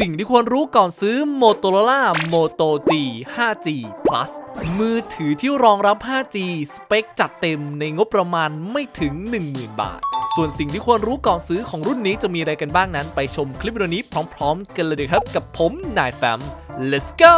สิ่งที่ควรรู้ก่อนซื้อ Motorola Moto G 5G Plus มือถือที่รองรับ 5G สเปคจัดเต็มในงบประมาณไม่ถึง 10,000 บาท ส่วนสิ่งที่ควรรู้ก่อนซื้อของรุ่นนี้จะมีอะไรกันบ้างนั้น ไปชมคลิปวิดีโอนี้พร้อม ๆ กันเลยครับกับผมนายแฟม let's go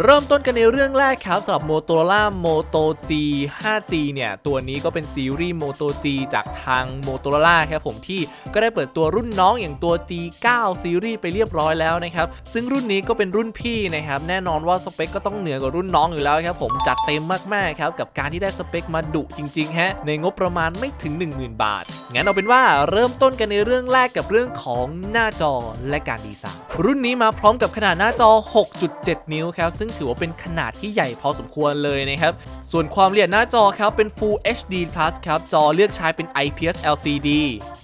เริ่มต้นกันในเรื่องแรกครับสำหรับ Motorola Moto G 5G เนี่ย ตัวนี้ก็เป็นซีรีส์ Moto G จากทาง Motorola ครับผมที่ก็ได้เปิดตัวรุ่นน้องอย่างตัว G9 ซีรีส์ไปเรียบร้อยแล้วนะครับ ซึ่งรุ่นนี้ก็เป็นรุ่นพี่นะครับ แน่นอนว่าสเปคก็ต้องเหนือกว่ารุ่นน้องอยู่แล้วครับผมจัดเต็มมากๆครับ กับการที่ได้สเปคมาดุจริงๆฮะในงบประมาณไม่ถึง 10,000 บาท งั้นเอาเป็นว่าเริ่มต้นกันในเรื่องแรกกับเรื่องของหน้าจอและการดีไซน์รุ่นนี้มาพร้อมกับขนาดหน้าจอ 6.7 นิ้วครับซึ่งถือว่าเป็นขนาดที่ใหญ่พอสมควรเลยนะครับ ส่วนความละเอียดหน้าจอครับเป็น Full HD Plus ครับ จอเลือกใช้เป็น IPS LCD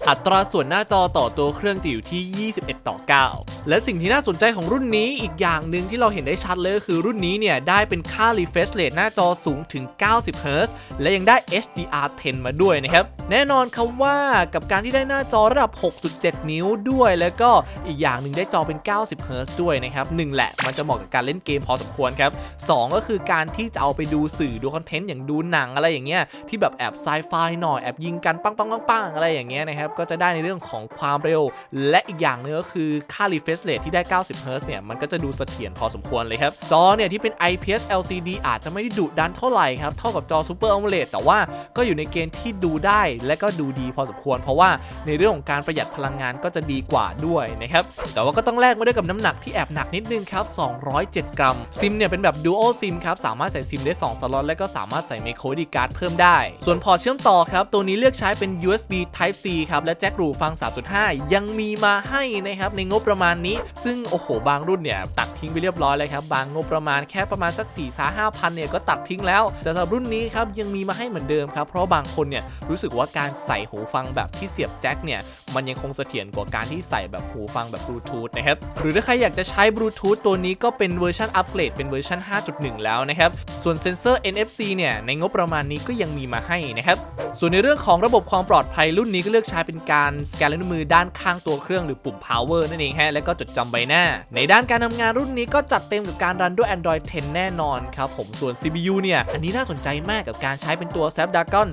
อัตราส่วนหน้าจอต่อตัวเครื่องจะอยู่ที่ 21 ต่อ 9 และสิ่งที่น่าสนใจของรุ่นนี้อีกอย่างหนึ่งที่เราเห็นได้ชัดเลยก็คือรุ่นนี้เนี่ยได้เป็นค่า refresh rate หน้าจอสูงถึง 90 Hz และยังได้ HDR10 มาด้วยนะครับ แน่นอนครับว่ากับการที่ได้หน้าจอระดับ 6.7 นิ้วด้วย แล้วก็อีกอย่างหนึ่งได้จอเป็น 90 Hz ด้วยนะครับหนึ่งแหละมันจะเหมาะกับการเล่นเกมพอสมควรครับสองก็คือการที่จะเอาไปดูสื่อดูคอนเทนต์อย่างดูหนังอะไรอย่างเงี้ยที่แบบแอบไซไฟหน่อยแอบยิงกันปังปังปังปังอะไรอย่างเงี้ยนะครับก็จะได้ในเรื่องของความเร็ว และอีกอย่างหนึงก็คือค่า refresh rate ที่ได้ 90 Hz เนี่ย มันก็จะดูเสถียรพอสมควรเลยครับ จอเนี่ยที่เป็น IPS LCD อาจจะไม่ได้ดุดันเท่าไหร่ครับ เท่ากับจอ Super AMOLED แต่ว่าก็อยู่ในเกณฑ์ที่ดูได้และก็ดูดีพอสมควร เพราะว่าในเรื่องของการประหยัดพลังงานก็จะดีกว่าด้วยนะครับ แต่ว่าก็ต้องแลกมาด้วยกับน้ำหนักที่แอบหนักนิดนึงครับ 207 กรัม ซิมเนี่ยเป็นแบบ Dual SIM ครับ สามารถใส่ซิมได้ 2 สล็อตและก็สามารถใส่ micro SD card เพิ่มได้ ส่วนพอร์ตเชื่อมต่อครับ ตัวนี้เลือกใช้เป็น USB Type C ครับและแจ็ครูฟัง 3.5 ยังมีมาให้นะครับในงบประมาณนี้ ซึ่งโอ้โหบางรุ่นเนี่ยตัดทิ้งไปเรียบร้อยเลยครับบางงบประมาณแค่ประมาณสัก4 5 5พันเนี่ยก็ตัดทิ้งแล้ว แต่สำหรับรุ่นนี้ครับยังมีมาให้เหมือนเดิมครับเพราะบางคนเนี่ยรู้สึกว่าการใส่หูฟังแบบที่เสียบแจ็คเนี่ยมันยังคงเสถียรกว่าการที่ใส่แบบหูฟังแบบบลูทูธนะครับหรือถ้าใครอยากจะใช้บลูทูธตัวนี้ก็เป็นเวอร์ชันอัปเกรดเป็นเวอร์ชัน5.1 แล้วนะครับส่วนเซนเซอร์ NFC เนี่ยในงบประมาณนี้ก็ยังมีมาให้นะครับส่วนในเรื่องของระบบความปลอดภัยรุ่นนี้ก็เลือกใช้เป็นการสแกนลายนิ้วมือด้านข้างตัวเครื่องหรือปุ่ม power นั่นเองฮะแล้วก็จดจำใบหน้า ในด้านการทำงานรุ่นนี้ก็จัดเต็มกับการรันด้วย Android 10 แน่นอนครับผมส่วน CPU เนี่ยอันนี้น่าสนใจมากกับการใช้เป็นตัว Snapdragon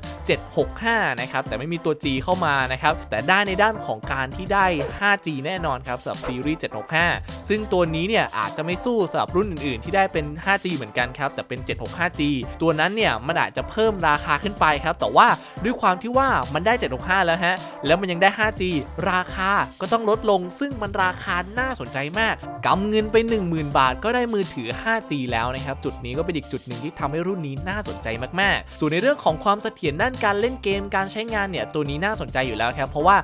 765 นะครับแต่ไม่มีตัว G เข้ามานะครับแต่ได้ในด้านของการที่ได้ 5G แน่นอนครับสำหรับซีรีส์ 765 ซึ่งตัวนี้เนี่ยอาจจะไม่สู้สำหรับรุ่นอื่น ๆ ที่ได้เป็น 5G เหมือนกันครับ แต่เป็น 765G ตัวนั้นเนี่ยมันอาจจะเพิ่มราคาขึ้นไปครับ แต่ว่าด้วยความที่ว่ามันได้ 765 แล้วฮะ แล้วมันยังได้ 5G ราคาก็ต้องลดลง ซึ่งมันราคาน่าสนใจมากกำเงินไป 10,000 บาท ก็ได้มือถือ 5G แล้วนะครับจุดนี้ก็เป็นอีกจุดหนึ่งที่ทำให้รุ่นนี้น่าสนใจมาก ๆ ส่วนในเรื่องของความเสถียรด้านการเล่นเกมการใช้งานเนี่ยตัวนี้น่าสนใจอยู่แล้วครับเพราะว่า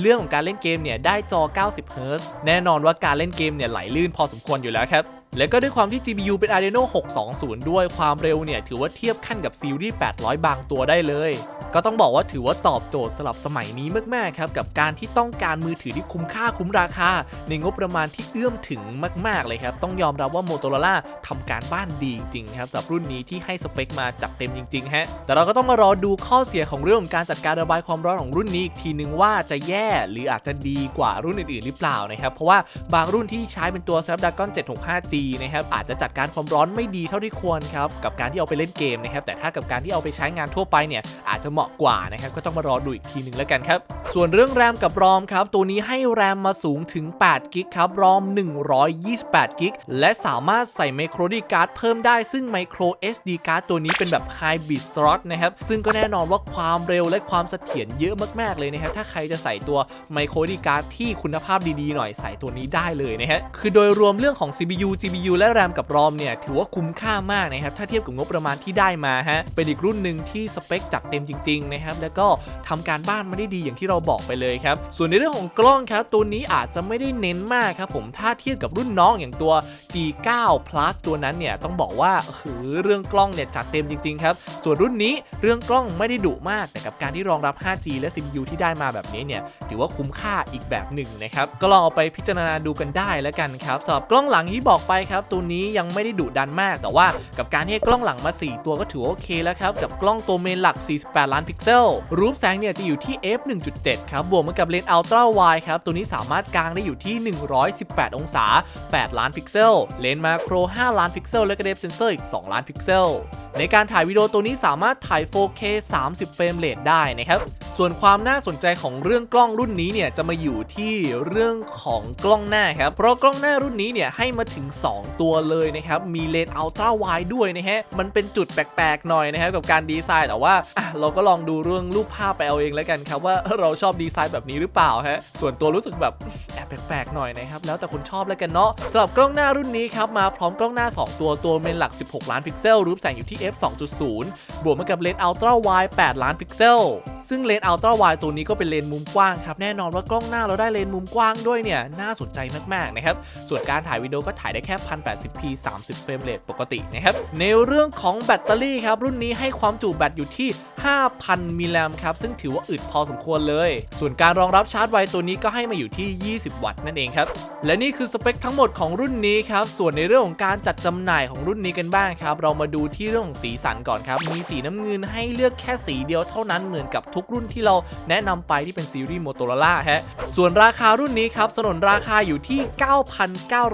เรื่องของการเล่นเกมเนี่ยได้จอ 90 Hz แน่นอนว่าการเล่นเกมเนี่ยไหลลื่นพอสมควรอยู่แล้วครับ และก็ด้วยความที่ GPU เป็น Adreno 620 ด้วยความเร็วเนี่ยถือว่าเทียบขั้นกับซีรีส์ 800 บางตัวได้เลย ก็ต้องบอกว่าถือว่าตอบโจทย์สำหรับสมัยนี้มากๆครับกับการที่ต้องการมือถือที่คุ้มค่าคุ้มราคา ในงบประมาณที่เอื้อมถึงมาก ๆ เลยครับ ต้องยอมรับว่า Motorola ทำการบ้านดีจริงๆครับสำหรับรุ่นนี้ที่ให้สเปคมาจัดเต็มจริงๆฮะแต่เราก็ต้องมารอดูข้อเสียของเรื่องของการจัดการระบายความร้อนของรุ่นนี้อีกทีนึงว่าจะแย่หรืออาจจะดีกว่ารุ่นอื่นๆ หรือเปล่านะครับเพราะว่าบางรุ่นที่ใช้เป็นตัว Snapdragon 765G นะครับอาจจะจัดการความร้อนไม่ดีเท่าที่ควรครับกับการที่เอาไปเล่นเกมนะครับแต่ถ้ากับการที่เอาไปใช้งานทั่วไปเนี่ยอาจจะเหมาะกว่านะครับก็ต้องมารอดูอีกทีหนึ่งแล้วกันครับส่วนเรื่องแรมกับรอมครับตัวนี้ให้แรมมาสูงถึง8กิกครับรอม 128กิกและสามารถใส่ micro SD card เพิ่มได้ซึ่ง micro SD card ตัวนี้เป็นแบบ hybrid slot นะครับซึ่งก็แน่นอนว่าความเร็วและความเสถียรเยอะมากๆเลยนะครับถ้าใครจะใส่ตัว micro SD card ที่คุณภาพดีๆหน่อยใส่ตัวนี้ได้เลยนะฮะคือโดยรวมเรื่องของ CPU GPU และ RAM กับ ROM เนี่ยถือว่าคุ้มค่ามากนะครับถ้าเทียบกับงบประมาณที่ได้มาฮะเป็นอีกรุ่นหนึ่งที่สเปคจัดเต็มจริงๆนะครับแล้วก็ทำการบ้านมาได้ดีอย่างที่เราบอกไปเลยครับส่วนในเรื่องของกล้องครับตัวนี้อาจจะไม่ได้เน้นมากครับผมถ้าเทียบกับรุ่นน้องอย่างตัว G9 Plus ตัวนั้นเนี่ยต้องบอกว่าคือเรื่องกล้องเนี่ยจัดเต็มจริงๆครับส่วนรุ่นนี้เรื่องกล้องไม่ได้ดุมากแต่กับการที่รองรับ 5G และ CPU ที่ได้มาแบบนี้เนี่ยถือว่าคุ้มค่าอีกแบบหนึ่งนะครับก็ลองเอาไปพิจารณาดูกันได้แล้วกันครับสำหรับกล้องหลังที่บอกไปครับตัวนี้ยังไม่ได้ดุดันมาก แต่ว่ากับการที่กล้องหลังมา 4 ตัวก็ถือว่าโอเคแล้วครับ กับกล้องตัวเมนหลัก 48 ล้านพิกเซล รูปแสงเนี่ยจะอยู่ที่ f 1.7 ครับ บวกมากับเลนส์อัลตร้าไวครับ ตัวนี้สามารถกางได้อยู่ที่ 118 องศา 8 ล้านพิกเซล เลนส์มาโคร 5 ล้านพิกเซล และก็เดฟเซนเซอร์อีก 2 ล้านพิกเซล ในการถ่ายวิดีโอตัวนี้สามารถถ่าย 4K 30 เฟรมเรทได้นะครับ ส่วนความน่าสนใจของเรื่องกล้องรุ่นนี้เนี่ยจะมาอยู่ที่เรื่องของกล้องหน้าครับ เพราะกล้องหน้ารุ่นนี้เนี่ยให้มาถึง 2ตัวเลยนะครับมีเลนส์อัลตร้าไวด้วยนะฮะมันเป็นจุดแปลกๆหน่อยนะครับกับการดีไซน์แต่ว่าเราก็ลองดูเรื่องรูปภาพไปเอาเองแล้วกันครับว่าเราชอบดีไซน์แบบนี้หรือเปล่าฮะส่วนตัวรู้สึกแบบ แปลกๆหน่อยนะครับแล้วแต่คนชอบแล้วกันเนาะสำหรับกล้องหน้ารุ่นนี้ครับมาพร้อมกล้องหน้า 2 ตัวตัวเมนหลัก 16 ล้านพิกเซลรูปแสงอยู่ที่ f 2.0 บวกมากับเลนส์อัลตร้าไว8ล้านพิกเซลซึ่งเลนส์อัลตร้าไวตัวนี้ก็เป็นเลนส์มุมกว้างครับแน่นอนว่ากล้องหน้าเราได้เลนส์มุมกว้างด้วยเนี่ยน่าสนใจมากๆนะครับส่วนการถ่ายวิดีโอก็ถ่ายได้แค่ 1080p 30 เฟรมเรทปกตินะครับในเรื่องของแบตเตอรี่ครับรุ่นนี้ให้ความจุแบตอยู่ที่ 5,000 มิลลิแอมป์ครับซึ่งถือว่าอึดพอสมควรเลย ส่วนการรองรับชาร์จไวตัวนี้ก็ให้มาอยู่ที่20วัตต์นั่นเองครับ และนี่คือสเปคทั้งหมดของรุ่นนี้ครับ ส่วนในเรื่องของการจัดจำหน่ายของรุ่นนี้กันบ้างครับ เรามาดูที่เรื่องของสีสันก่อนครับ มีสีน้ำเงินให้เลือกแค่สีเดียวเท่านั้นเหมือนกับทุกรุ่นที่เราแนะนำไปที่เป็นซีรีส์ Motorola ฮะ ส่วนราคารุ่นนี้ครับสนนราคาอยู่ที่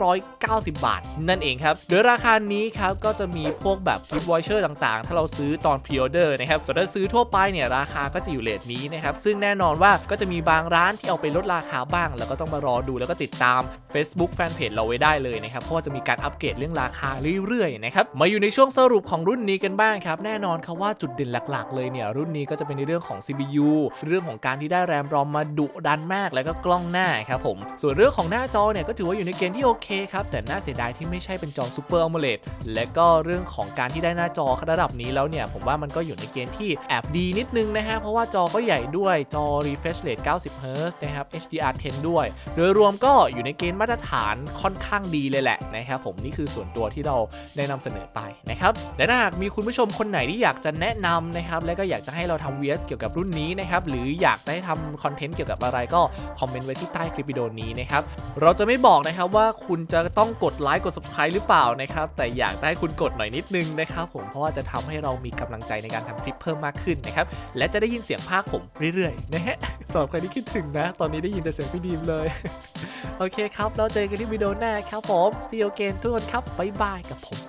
9,990 บาท นั่นเองครับ โดยราคานี้ครับก็จะมีพวกแบบกิฟต์วอเชอร์ต่างๆ ถ้าเราซื้อตอนพรีออเดอร์นะครับส่วนถ้าซื้อทั่วไปเนี่ยราคาก็จะอยู่เลทนี้นะครับซึ่งแน่นอนว่าก็จะมีบางร้านที่เอาไปลดราคาบ้าง แล้วก็ต้องมารอดูแล้วก็ติดตาม Facebook Fanpage เราไว้ได้เลยนะครับ เพราะว่าจะมีการอัปเกรดเรื่องราคาเรื่อยๆนะครับ มาอยู่ในช่วงสรุปของรุ่นนี้กันบ้างครับ แน่นอนครับว่าจุดเด่นหลักๆ เลยเนี่ยรุ่นนี้ก็จะเป็นในเรื่องของ CPU เรื่องของการที่ได้แรมรอมมาดุดันมากแล้วก็กล้องหน้าครับผม ส่วนเรื่องของหน้าจอเนี่ยก็ถือว่าอยู่ในเกณฑ์ที่โอเคครับแต่น่าเสียดายที่ไม่ใช่เป็นจอ Super AMOLED และก็เรื่องของการที่ได้หน้าจอระดับนี้แล้วเนี่ยผมว่ามันก็อยู่ในเกณฑ์ที่แอบดีนิดนึงนะฮะเพราะว่าจอก็ใหญ่ด้วยจอ refresh rate 90 Hz นะครับ HDR10 ด้วยโดยยรวมก็อยู่ในเกณฑ์มาตรฐานค่อนข้างดีเลยแหละนะครับผมนี่คือส่วนตัวที่เราได้นำเสนอไปนะครับและถ้าหากมีคุณผู้ชมคนไหนที่อยากจะแนะนำนะครับและก็อยากจะให้เราทำ VS เกี่ยวกับรุ่นนี้นะครับหรืออยากจะให้ทำคอนเทนต์เกี่ยวกับอะไรก็คอมเมนต์ไว้ที่ใต้คลิปวิดีโอนี้นะครับเราจะไม่บอกนะครับว่าคุณจะต้องกดไลค์กด subscribe หรือเปล่านะครับแต่อยากจะให้คุณกดหน่อยนิดนึงนะครับผมเพราะว่าจะทำให้เรามีกำลังใจในการทำคลิปเพิ่มมากขึ้นนะครับและจะได้ยินเสียงภาคผมเรื่อยๆนะฮะสำหรับใครที่คิดถึงนะ ตอนนี้ได้ยินแต่เสียงพี่ดีมเลย โอเคครับ แล้วเจอกันที่วิดีโอหน้าครับผม see you again ทุกคนครับบ๊ายบายกับผม